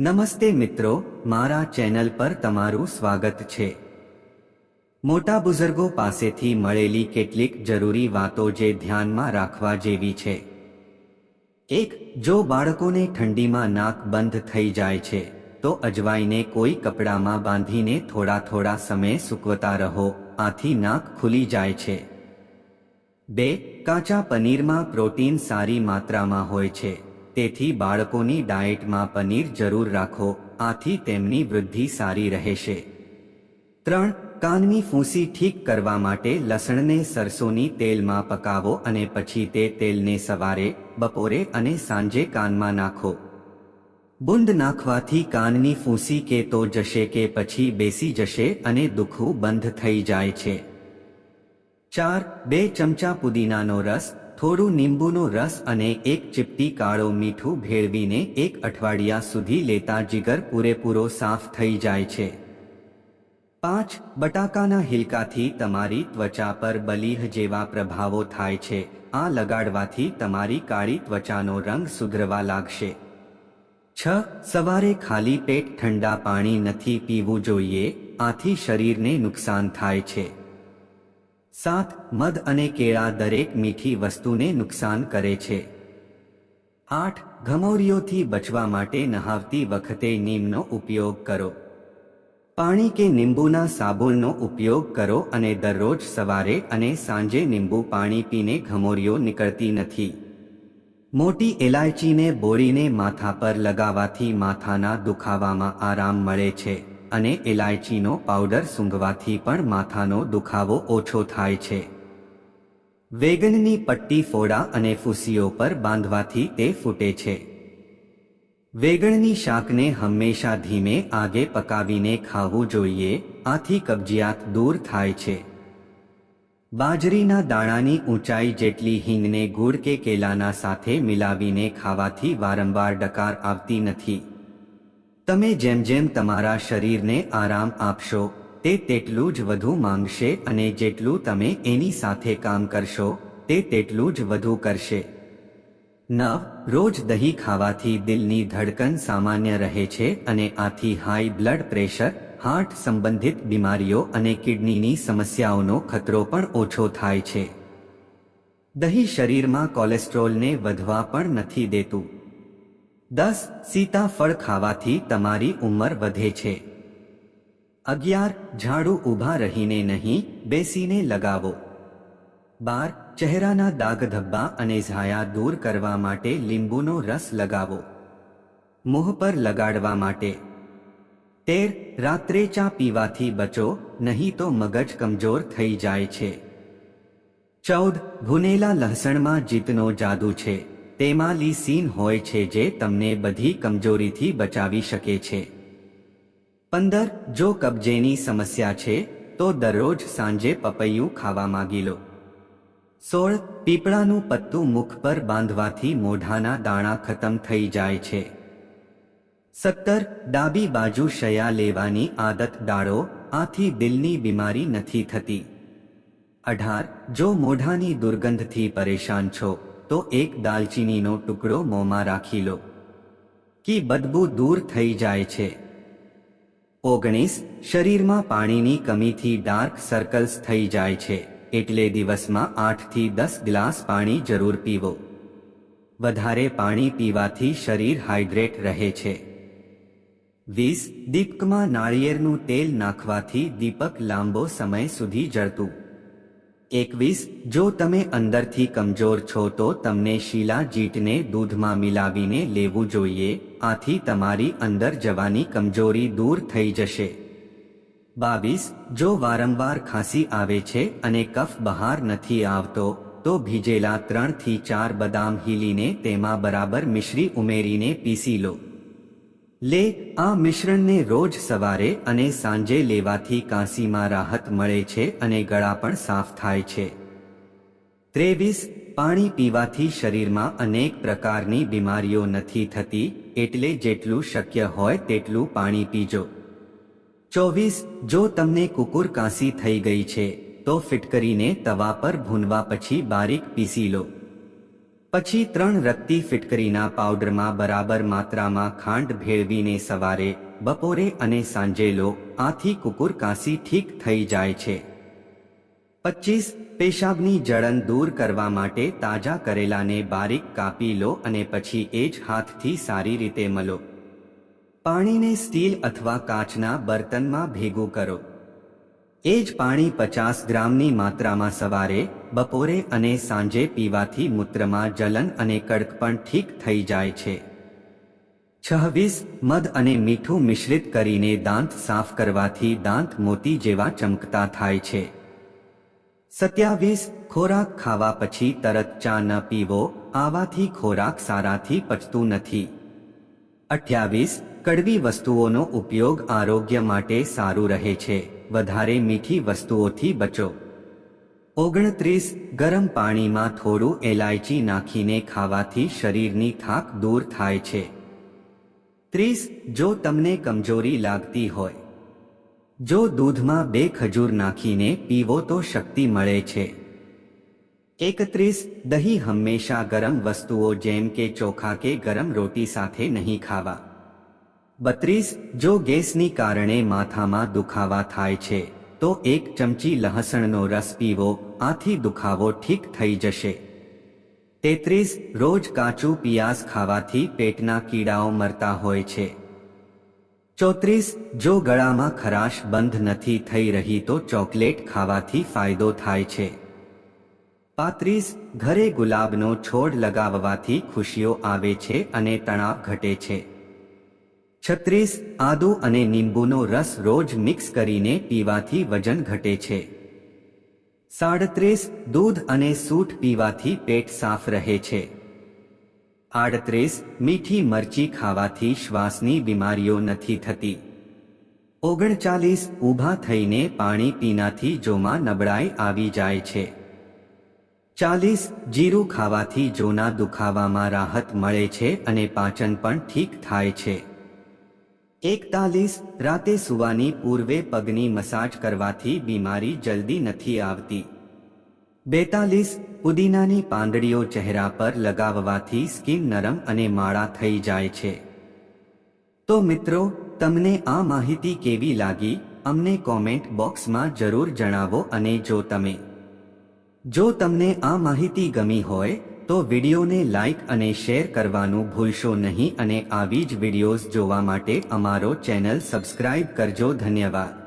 નમસ્તે મિત્રો, મારા ચેનલ પર તમારું સ્વાગત છે. મોટા બુઝુર્ગો પાસેથી મળેલી કેટલીક જરૂરી વાતો જે ધ્યાનમાં રાખવા જેવી છે. એક, જો બાળકોને ઠંડીમાં નાક બંધ થઈ જાય છે, તો અજવાઈને કોઈ કપડામાં બાંધીને થોડા થોડા સમય સૂકવતા રહો, આથી નાક ખુલી જાય છે. બે, કાચા પનીરમાં પ્રોટીન સારી માત્રામાં હોય છે. તેથી બાળકોની ડાયટમાં પનીર જરૂર રાખો, આથી તેમની વૃદ્ધિ સારી રહેશે. ત્રણ, કાનની ફૂંસી ઠીક કરવા માટે લસણને સરસોની તેલમાં પકાવો અને પછી તે તેલને સવારે, બપોરે અને સાંજે કાનમાં નાખો. બુંદ નાખવાથી કાનની ફૂંસી કે તો જશે કે પછી બેસી જશે અને દુખવું બંધ થઈ જાય છે. ચાર, બે ચમચા પુદીનાનો રસ થોડું લીંબુનો રસ અને એક ચીપટી કાળો મીઠું ભેળવીને એક અઠવાડિયા સુધી લેતા જીગર પૂરેપૂરો સાફ થઈ જાય છે. પાંચ, બટાકાના હિલકાથી તમારી ત્વચા પર બલીહ જેવા પ્રભાવો થાય છે. આ લગાડવાથી તમારી કાળી ત્વચાનો રંગ સુધરવા લાગશે. છ, સવારે ખાલી પેટ ઠંડા પાણી નથી પીવું જોઈએ. આથી શરીરને નુકસાન થાય છે. સાત, મધ અને કેળા દરેક મીઠી વસ્તુને નુકસાન કરે છે. આઠ, ઘમોરીઓથી બચવા માટે નહાવતી વખતે નીમનો ઉપયોગ કરો. પાણી કે લીંબુના સાબુનનો ઉપયોગ કરો અને દરરોજ સવારે અને સાંજે લીંબુ પાણી પીને ઘમોરીઓ નીકળતી નથી. મોટી એલાયચીને બોળીને માથા પર લગાવવાથી માથાના દુખાવામાં આરામ મળે છે. અને ઇલાયચીનો પાવડર સૂંઘવાથી પણ માથાનો દુખાવો ઓછો થાય છે. વેગનની પટ્ટી ફોડા અને ફૂસીઓ પર બાંધવાથી તે ફૂટે છે. વેગણની શાકને હંમેશા ધીમે આગે પકાવીને ખાવું જોઈએ, આથી કબજિયાત દૂર થાય છે. બાજરીના દાણાની ઊંચાઈ જેટલી હિંગને ગુડ કે કેલાના સાથે મિલાવીને ખાવાથી વારંવાર ડકાર આવતી નથી. તમે જેમ જેમ તમારા શરીરને આરામ આપશો, તે તેટલું જ વધુ માંગશે અને જેટલું તમે એની સાથે કામ કરશો, તે તેટલું જ વધુ કરશે. નવ રોજ દહીં ખાવાથી દિલની ધડકન સામાન્ય રહે છે અને આથી હાઈ બ્લડ પ્રેશર હાર્ટ સંબંધિત બીમારીઓ અને કિડનીની સમસ્યાઓનો ખતરો પણ ઓછો થાય છે. દહીં શરીરમાં કોલેસ્ટ્રોલને વધવા પણ નથી દેતું. દસ સીતાફળ ખાવાથી તમારી ઉંમર વધે છે. અગિયાર, ઝાડુ ઊભા રહીને નહીં, બેસીને લગાવો. બાર, ચહેરાના દાગ ધબ્બા અને ઝાયા દૂર કરવા માટે લીંબુનો રસ લગાવો. મોહ પર લગાડવા માટે. તેર, રાત્રે ચા પીવાથી બચો, નહીં તો મગજ કમજોર થઈ જાય છે. ચૌદ, ભૂનેલા લહસણમાં જીતનો જાદુ છે. તેમાં લીસીન હોય છે જે તમને બધી કમજોરીથી બચાવી શકે છે. પંદર, જો કબજેની સમસ્યા છે, તો દરરોજ સાંજે પપૈયું ખાવા માગી લો. સોળ, પીપળાનું પત્તું મુખ પર બાંધવાથી મોઢાના દાણા ખતમ થઈ જાય છે. સત્તર, ડાબી બાજુ શયા લેવાની આદત ડાળો, આથી દિલની બીમારી નથી થતી. અઢાર, જો મોઢાની દુર્ગંધથી પરેશાન છો તો એક દાલચીનીનો ટુકડો મોંમાં રાખી લો. કે બદબુ દૂર થઈ જાય છે. ઓગણીસ, શરીરમાં પાણીની કમીથી ડાર્ક સર્કલ્સ થઈ જાય છે, એટલે દિવસમાં આઠથી દસ ગ્લાસ પાણી જરૂર પીવો. વધારે પાણી પીવાથી શરીર હાઇડ્રેટ રહે છે. વીસ, દીપકમાં નાળિયેરનું તેલ નાખવાથી દીપક લાંબો સમય સુધી જળતું. એકવીસ, જો તમે અંદરથી કમજોર છો તો તમને શીલા જીટને દૂધમાં મિલાવીને લેવું જોઈએ, આથી તમારી અંદર જવાની કમજોરી દૂર થઈ જશે. બાવીસ, જો વારંવાર ખાંસી આવે છે અને કફ બહાર નથી આવતો, તો ભીજેલા ત્રણથી ચાર બદામ હીલીને તેમાં બરાબર મિશ્રી ઉમેરીને પીસી લો. લે, આ મિશ્રણને રોજ સવારે અને સાંજે લેવાથી કાંસીમાં રાહત મળે છે અને ગળા પણ સાફ થાય છે. ત્રેવીસ, પાણી પીવાથી શરીરમાં અનેક પ્રકારની બીમારીઓ નથી થતી, એટલે જેટલું શક્ય હોય તેટલું પાણી પીજો. ચોવીસ, જો તમને કુકુર કાંસી થઈ ગઈ છે, તો ફિટકરીને તવા પર ભૂનવા પછી બારીક પીસી લો. પછી ત્રણ રત્તી ફિટકરીના પાવડરમાં બરાબર માત્રામાં ખાંડ ભેળવીને સવારે, બપોરે અને સાંજે લો, આથી કુકુર કાસી ઠીક થઈ જાય છે. પચીસ, પેશાબની જળન દૂર કરવા માટે તાજા કરેલાને બારીક કાપી લો અને પછી એ જ હાથથી સારી રીતે મલો. પાણીને સ્ટીલ અથવા કાચના બર્તનમાં ભેગું કરો. એ જ પાણી પચાસ ગ્રામની માત્રામાં સવારે બપોરે અને સાંજે પીવાથી મૂત્રમાં જલન અને કડકપણ ઠીક થઈ જાય છે. છવ્વીસ મધ અને મીઠું મિશ્રિત કરીને દાંત સાફ કરવાથી દાંત મોતી જેવા ચમકતા થાય છે. સત્યાવીસ, ખોરાક ખાવા પછી તરત ચા ન પીવો, આવાથી ખોરાક સારાથી પચતું નથી. અઠ્યાવીસ, કડવી વસ્તુઓનો ઉપયોગ આરોગ્ય માટે સારું રહે છે. વધારે મીઠી વસ્તુઓથી બચો. ઓગણત્રીસ ગરમ પાણીમાં થોડું એલાયચી નાખીને ખાવાથી શરીરની થાક દૂર થાય છે. ત્રીસ, જો તમને કમજોરી લાગતી હોય, જો દૂધમાં બે ખજૂર નાખીને પીવો તો શક્તિ મળે છે. એકત્રીસ, દહીં હંમેશા ગરમ વસ્તુઓ જેમ કે ચોખા કે ગરમ રોટી સાથે નહીં ખાવા. બત્રીસ, જો ગેસની કારણે માથામાં દુખાવા થાય છે તો એક ચમચી લહસણનો રસ પીવો, આથી દુખાવો ઠીક થઈ જશે. તેત્રીસ, રોજ કાચું પિયાઝ ખાવાથી પેટના કીડાઓ મરતા હોય છે. ચોત્રીસ, જો ગળામાં ખરાશ બંધ નથી થઈ રહી તો ચોકલેટ ખાવાથી ફાયદો થાય છે. પાંત્રીસ, ઘરે ગુલાબનો છોડ લગાવવાથી ખુશીઓ આવે છે અને તણાવ ઘટે છે. છત્રીસ, આદુ અને લીંબુનો રસ રોજ મિક્સ કરીને પીવાથી વજન ઘટે છે. સાડત્રીસ, દૂધ અને સૂટ પીવાથી પેટ સાફ રહે છે. આડત્રીસ, મીઠી મરચી ખાવાથી શ્વાસની બીમારીઓ નથી થતી. ઓગણચાલીસ, ઊભા થઈને પાણી પીનાથી જોમાં નબળાઈ આવી જાય છે. ચાલીસ, જીરું ખાવાથી જોના દુખાવામાં રાહત મળે છે અને પાચન પણ ઠીક થાય છે. એકતાલીસ, રાતે સુવાની પૂર્વે પગની મસાજ કરવાથી બીમારી જલ્દી નથી આવતી. બેતાલીસ, પુદીનાની પાંદડીઓ ચહેરા પર લગાવવાથી સ્કિન નરમ અને માળા થઈ જાય છે. તો મિત્રો, તમને આ માહિતી કેવી લાગી? અમને કોમેન્ટ બોક્સમાં જરૂર જણાવો અને જો તમે, જો તમને આ માહિતી ગમી હોય તો વિડીયોને લાઇક અને શેર કરવાનું ભૂલશો નહીં અને આવી જ વિડીયોઝ જોવા માટે અમારો ચેનલ સબસ્ક્રાઇબ કરજો. ધન્યવાદ.